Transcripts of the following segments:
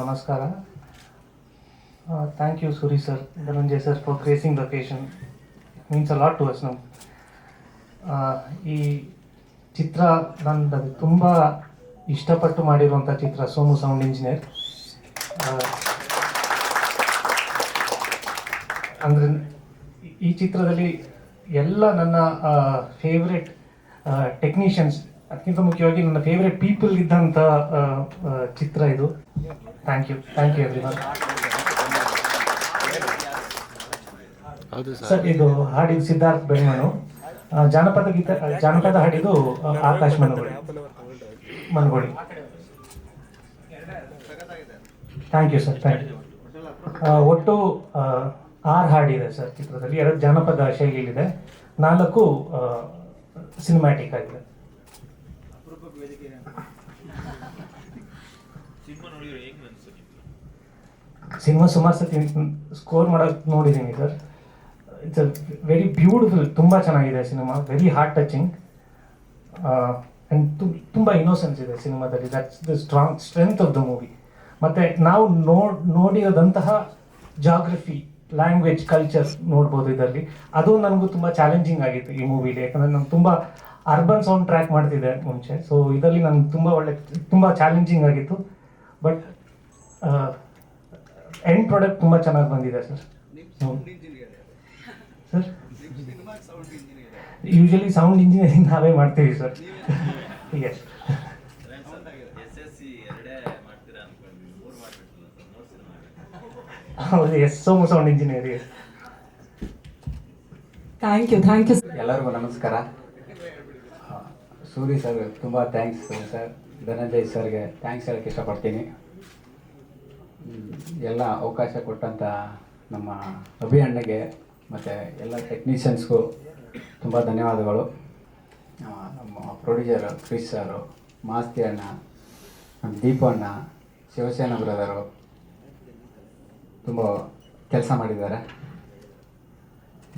ನಮಸ್ಕಾರ. Thank you Suri sir Dhananjay sir for gracing the occasion means a lot to us ನಮ್ ಈ ಚಿತ್ರ ನನ್ನ ತುಂಬ ಇಷ್ಟಪಟ್ಟು ಮಾಡಿರುವಂಥ ಚಿತ್ರ, ಸೋಮು ಸೌಂಡ್ ಇಂಜಿನಿಯರ್ ಅಂದರೆ ಈ ಚಿತ್ರದಲ್ಲಿ ಎಲ್ಲ ನನ್ನ ಫೇವ್ರೆಟ್ ಟೆಕ್ನಿಷಿಯನ್ಸ್ ಅದಕ್ಕಿಂತ ಮುಖ್ಯವಾಗಿ ನನ್ನ ಫೇವ್ರೆಟ್ ಪೀಪಲ್ ಇದ್ದಂಥ ಆ, ಚಿತ್ರ ಇದು. Thank you thank you every ಹೌದು ಸರ್. ಇದು ಹಾಡಿದ ಸಿದ್ಧಾರ್ಥ್ ಬೆಳ್ಮನು ಜಾನಪದ ಗೀತ ಜಾನಪದ ಹಾಡಿದು Akash Managoli Managoli thank you sir thank you ಒಟ್ಟು ಆರು ಹಾಡಿದೆ ಸರ್ ಚಿತ್ರದಲ್ಲಿ. ಎರಡು ಜಾನಪದ ಶೈಲಿಯಲ್ಲಿದೆ ನಾಲ್ಕು ಸಿನಿಮ್ಯಾಟಿಕ್ ಆಗಿದೆ. ಸಿನಿಮಾ ಸುಮಾರು ಸತಿ ಸ್ಕೋರ್ ಮಾಡೋಕೆ ನೋಡಿದ್ದೀನಿ sir. It's a very beautiful ತುಂಬ ಚೆನ್ನಾಗಿದೆ cinema very heart touching and ತುಂಬ ಇನ್ನೋಸೆನ್ಸ್ ಇದೆ ಸಿನಿಮಾದಲ್ಲಿ. That's the strong strength of the movie ಮತ್ತು ನಾವು ನೋಡ್ ನೋಡಿರೋದಂತಹ ಜಾಗ್ರಫಿ ಲ್ಯಾಂಗ್ವೇಜ್ ಕಲ್ಚರ್ ನೋಡ್ಬೋದು ಇದರಲ್ಲಿ. ಅದು ನನಗೂ ತುಂಬ ಚಾಲೆಂಜಿಂಗ್ ಆಗಿತ್ತು ಈ ಮೂವಿಲಿ ಯಾಕಂದರೆ ನಾನು ತುಂಬ ಅರ್ಬನ್ ಸೌಂಡ್ ಟ್ರ್ಯಾಕ್ ಮಾಡ್ತಿದ್ದೆ ಮುಂಚೆ. ಸೊ ಇದರಲ್ಲಿ ನನಗೆ ತುಂಬ ಒಳ್ಳೆ ತುಂಬ ಚಾಲೆಂಜಿಂಗ್ ಆಗಿತ್ತು. ಬಟ್ ಎಂಡ್ ಪ್ರಾಡಕ್ಟ್ ತುಂಬ ಚೆನ್ನಾಗಿ ಬಂದಿದೆ sir sir usually sound engineering ನಾವೇ ಮಾಡ್ತೀವಿ ಸರ್ ಎಸ್ ಎಸ್ ಸಿ ಎರಡೇ ಮಾಡ್ತೀರಾ ಅನ್ಕೊಂಡ್ವಿ ಮೂರು ಮಾಡ್ಬಿಟ್ರಲ್ಲ ಸರ್ ಮೂರು ಸಿನಿಮಾ ಹೌದು S Somu sound engineer thank you thank you ಎಲ್ಲರಿಗೂ ನಮಸ್ಕಾರ. ಸೂರಿ ಸರ್ ತುಂಬ ಥ್ಯಾಂಕ್ಸ್ ಸರ್ ಧನಂಜಯ್ ಸರ್ಗೆ ಥ್ಯಾಂಕ್ಸ್ ಹೇಳಕ್ಕೆ ಇಷ್ಟಪಡ್ತೀನಿ. ಎಲ್ಲ ಅವಕಾಶ ಕೊಟ್ಟಂಥ ನಮ್ಮ ಅಭಿ ಅಣ್ಣಗೆ ಮತ್ತು ಎಲ್ಲ ಟೆಕ್ನಿಷಿಯನ್ಸ್ಗೂ ತುಂಬ ಧನ್ಯವಾದಗಳು. ನಮ್ಮ ಪ್ರೊಡ್ಯೂಸರು ಕ್ರಿಸ್ ಸರು ಮಾಸ್ತಿ ಅಣ್ಣ ನಮ್ಮ ದೀಪ ಅಣ್ಣ ಶಿವಸೇನಾ ಬ್ರದರು ತುಂಬ ಕೆಲಸ ಮಾಡಿದ್ದಾರೆ.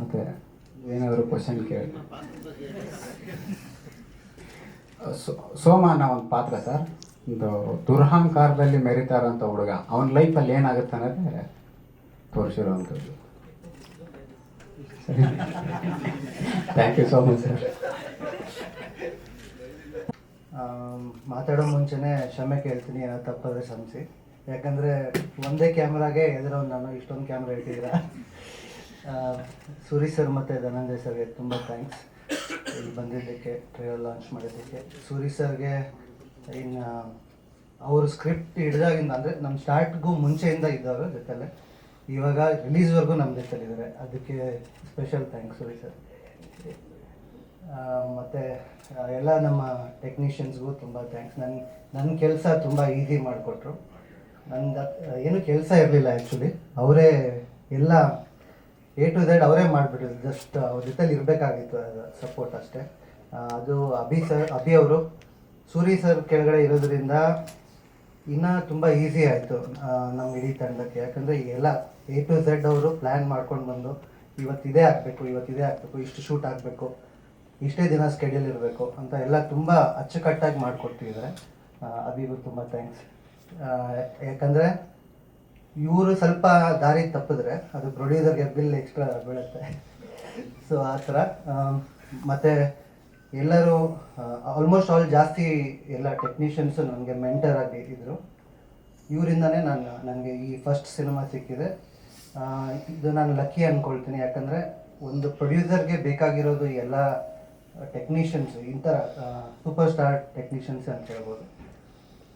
ಮತ್ತು ಏನಾದರೂ ಕ್ವಶನ್ ಕೇಳಿ. ಸೋಮ ಅನ್ನೋ ಒಂದು ಪಾತ್ರ ಸರ್. ಒಂದು ದುರಹಂಕಾರದಲ್ಲಿ ಮೆರಿತಾ ಇರೋಂಥ ಹುಡುಗ, ಅವನ ಲೈಫಲ್ಲಿ ಏನಾಗುತ್ತೆ ಅನ್ನೋದೇ ತೋರಿಸಿರುವಂಥದ್ದು ಸರಿ. Thank you so much sir ಮಾತಾಡೋ ಮುಂಚೆನೇ ಕ್ಷಮೆ ಕೇಳ್ತೀನಿ, ಏನೋ ತಪ್ಪಾದ್ರೆ ಕ್ಷಮಿಸಿ. ಯಾಕಂದರೆ ಒಂದೇ ಕ್ಯಾಮ್ರಾಗೆ ಎದುರು ನಾನು, ಇಷ್ಟೊಂದು ಕ್ಯಾಮ್ರಾ ಇಟ್ಟಿದ್ರ ಸೂರಿ ಸರ್ ಮತ್ತು ಧನಂಜಯ್ ಸರ್ಗೆ ತುಂಬ ಥ್ಯಾಂಕ್ಸ್ ಇಲ್ಲಿ ಬಂದಿದ್ದಕ್ಕೆ, ಟ್ರೈಲರ್ ಲಾಂಚ್ ಮಾಡಿದ್ದಕ್ಕೆ. ಸೂರಿ ಸರ್ಗೆ ಇನ್ನು ಅವರು ಸ್ಕ್ರಿಪ್ಟ್ ಹಿಡ್ದಾಗಿಂದ, ಅಂದರೆ ನಮ್ಮ ಸ್ಟಾರ್ಟ್ಗೂ ಮುಂಚೆಯಿಂದ ಇದ್ದವರು ಜೊತೆಲೆ, ಇವಾಗ ರಿಲೀಸ್ವರೆಗೂ ನಮ್ಮ ಜೊತೆಲಿದ್ದಾರೆ ಅದಕ್ಕೆ ಸ್ಪೆಷಲ್ ಥ್ಯಾಂಕ್ಸ್ ಸೂರಿ. ಸರ್ ಮತ್ತೆ ಎಲ್ಲ ನಮ್ಮ ಟೆಕ್ನಿಷಿಯನ್ಸ್ಗೂ ತುಂಬ ಥ್ಯಾಂಕ್ಸ್ ನನ್ನ ನನ್ನ ಕೆಲಸ ತುಂಬ ಈಸಿ ಮಾಡಿಕೊಟ್ರು. ನಂದು ಏನು ಕೆಲಸ ಇರಲಿಲ್ಲ ಆ್ಯಕ್ಚುಲಿ ಅವರೇ ಎಲ್ಲ ಎ ಟು ಝೆಡ್ ಅವರೇ ಮಾಡಿಬಿಟ್ರು. ಜಸ್ಟ್ ಅವ್ರ ಜೊತೆಲಿ ಇರಬೇಕಾಗಿತ್ತು ಸಪೋರ್ಟ್ ಅಷ್ಟೇ. ಅದು ಅಭಿ ಸರ್ ಅಭಿ ಅವರು. ಸೂರಿ ಸರ್ ಕೆಳಗಡೆ ಇರೋದ್ರಿಂದ ಇನ್ನೂ ತುಂಬ ಈಸಿ ಆಯಿತು ನಮ್ಮ ಇಡೀ ತಂಡಕ್ಕೆ. ಯಾಕಂದರೆ ಎಲ್ಲ ಎ ಟು ಝೆಡ್ ಅವರು ಪ್ಲ್ಯಾನ್ ಮಾಡ್ಕೊಂಡು ಬಂದು ಇವತ್ತು ಇದೇ ಆಗಬೇಕು ಇದೇ ಆಗಬೇಕು, ಇಷ್ಟು ಶೂಟ್ ಆಗಬೇಕು, ಇಷ್ಟೇ ದಿನ ಸ್ಕೆಡ್ಯೂಲ್ ಇರಬೇಕು ಅಂತ ಎಲ್ಲ ತುಂಬ ಅಚ್ಚುಕಟ್ಟಾಗಿ ಮಾಡಿಕೊಡ್ತಿದ್ದಾರೆ ಅಭಿಗೂ ತುಂಬ ಥ್ಯಾಂಕ್ಸ್ ಯಾಕಂದರೆ ಇವರು ಸ್ವಲ್ಪ ದಾರಿ ತಪ್ಪಿದ್ರೆ ಅದು ಪ್ರೊಡ್ಯೂಸರ್ಗೆ ಬಿಲ್ ಎಕ್ಸ್ಟ್ರಾ ಬೀಳುತ್ತೆ. ಸೊ ಆ ಥರ ಮತ್ತು ಎಲ್ಲರೂ ಆಲ್ಮೋಸ್ಟ್ ಆಲ್ ಜಾಸ್ತಿ ಎಲ್ಲ ಟೆಕ್ನಿಷಿಯನ್ಸು ನನಗೆ ಮೆಂಟರ್ ಆಗಿ ಇದ್ದರು ಇವರಿಂದನೇ ನಾನು ನನಗೆ ಈ ಫಸ್ಟ್ ಸಿನಿಮಾ ಸಿಕ್ಕಿದೆ. ಇದು ನಾನು ಲಕ್ಕಿ ಅಂದ್ಕೊಳ್ತೀನಿ ಯಾಕಂದರೆ ಒಂದು ಪ್ರೊಡ್ಯೂಸರ್ಗೆ ಬೇಕಾಗಿರೋದು ಎಲ್ಲ ಟೆಕ್ನಿಷಿಯನ್ಸ್ ಥರ ಸೂಪರ್ ಸ್ಟಾರ್ ಟೆಕ್ನಿಷಿಯನ್ಸ್ ಅಂತ ಹೇಳ್ಬೋದು.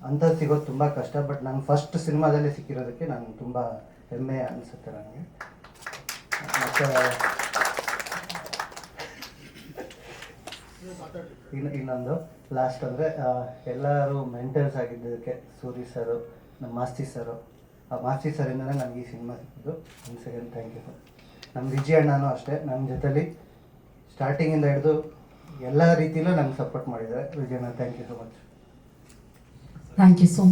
ಅಂಥದ್ದು ಸಿಗೋದು ತುಂಬ ಕಷ್ಟ ಬಟ್ ನಾನು ಫಸ್ಟ್ ಸಿನಿಮಾದಲ್ಲಿ ಸಿಕ್ಕಿರೋದಕ್ಕೆ ನಾನು ತುಂಬ ಹೆಮ್ಮೆ ಅನಿಸುತ್ತೆ ನನಗೆ ಮತ್ತು ಇನ್ನು ಇನ್ನೊಂದು ಲಾಸ್ಟ್ ಅಂದರೆ ಎಲ್ಲರೂ ಮೆಂಟರ್ಸ್ ಆಗಿದ್ದಕ್ಕೆ ಸೂರಿ ಸರು, ನಮ್ಮ ಮಾಸ್ತಿ ಸರು. ಆ ಮಾಸ್ತಿ ಸರಿಂದನೇ ನನಗೆ ಈ ಸಿನಿಮಾ ಸಿಕ್ಕಿದ್ದು. ಒಂದು ಸೆಕೆಂಡ್ ಥ್ಯಾಂಕ್ ಯು ನಮ್ಮ ವಿಜಯ ಅಣ್ಣನೂ ಅಷ್ಟೇ. ನಮ್ಮ ಜೊತೆಲಿ ಸ್ಟಾರ್ಟಿಂಗಿಂದ ಹಿಡಿದು ಎಲ್ಲ ರೀತಿಯಲ್ಲೂ ನಂಗೆ ಸಪೋರ್ಟ್ ಮಾಡಿದ್ದಾರೆ. Vijayanna thank you so much thank you so much